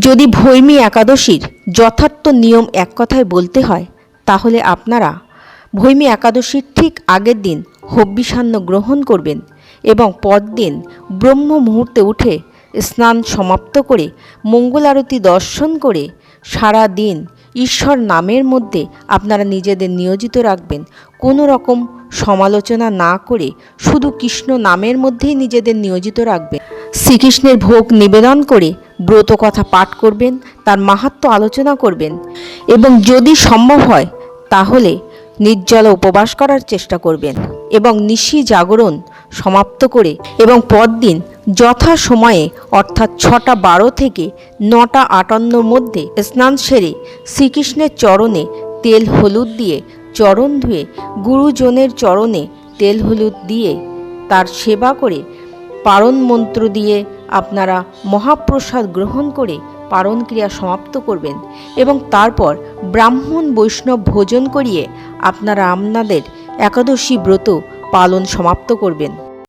যদি ভৈমী একাদশীর যথার্থ নিয়ম এক কথায় বলতে হয়, তাহলে আপনারা ভৈমী একাদশীর ঠিক আগের দিন হব্যিসান্ন গ্রহণ করবেন এবং পরদিন ব্রহ্ম মুহূর্তে উঠে স্নান সমাপ্ত করে মঙ্গল আরতি দর্শন করে সারা দিন ঈশ্বর নামের মধ্যে আপনারা নিজেদের নিয়োজিত রাখবেন। কোনো রকম সমালোচনা না করে শুধু কৃষ্ণ নামের মধ্যেই নিজেদের নিয়োজিত রাখবেন। শ্রীকৃষ্ণের ভোগ নিবেদন করে ব্রত কথা পাঠ করবেন, তার মাহাত্ম্য আলোচনা করবেন এবং যদি সম্ভব হয়, তাহলে নির্জল উপবাস করার চেষ্টা করবেন এবং নিশি জাগরণ সমাপ্ত করে এবং পরদিন যথা সময়ে, অর্থাৎ ছটা বারো থেকে নটা আটান্নর মধ্যে স্নান সেরে শ্রীকৃষ্ণের চরণে তেল হলুদ দিয়ে চরণ ধুয়ে গুরুজনের চরণে তেল হলুদ দিয়ে তার সেবা করে পারণ মন্ত্র দিয়ে আপনারা মহাপ্রসাদ গ্রহণ করে পারণ ক্রিয়া সমাপ্ত করবেন এবং তারপর ব্রাহ্মণ বৈষ্ণব ভোজন করিয়ে আপনারা আপনাদের একাদশী ব্রত পালন সমাপ্ত করবেন।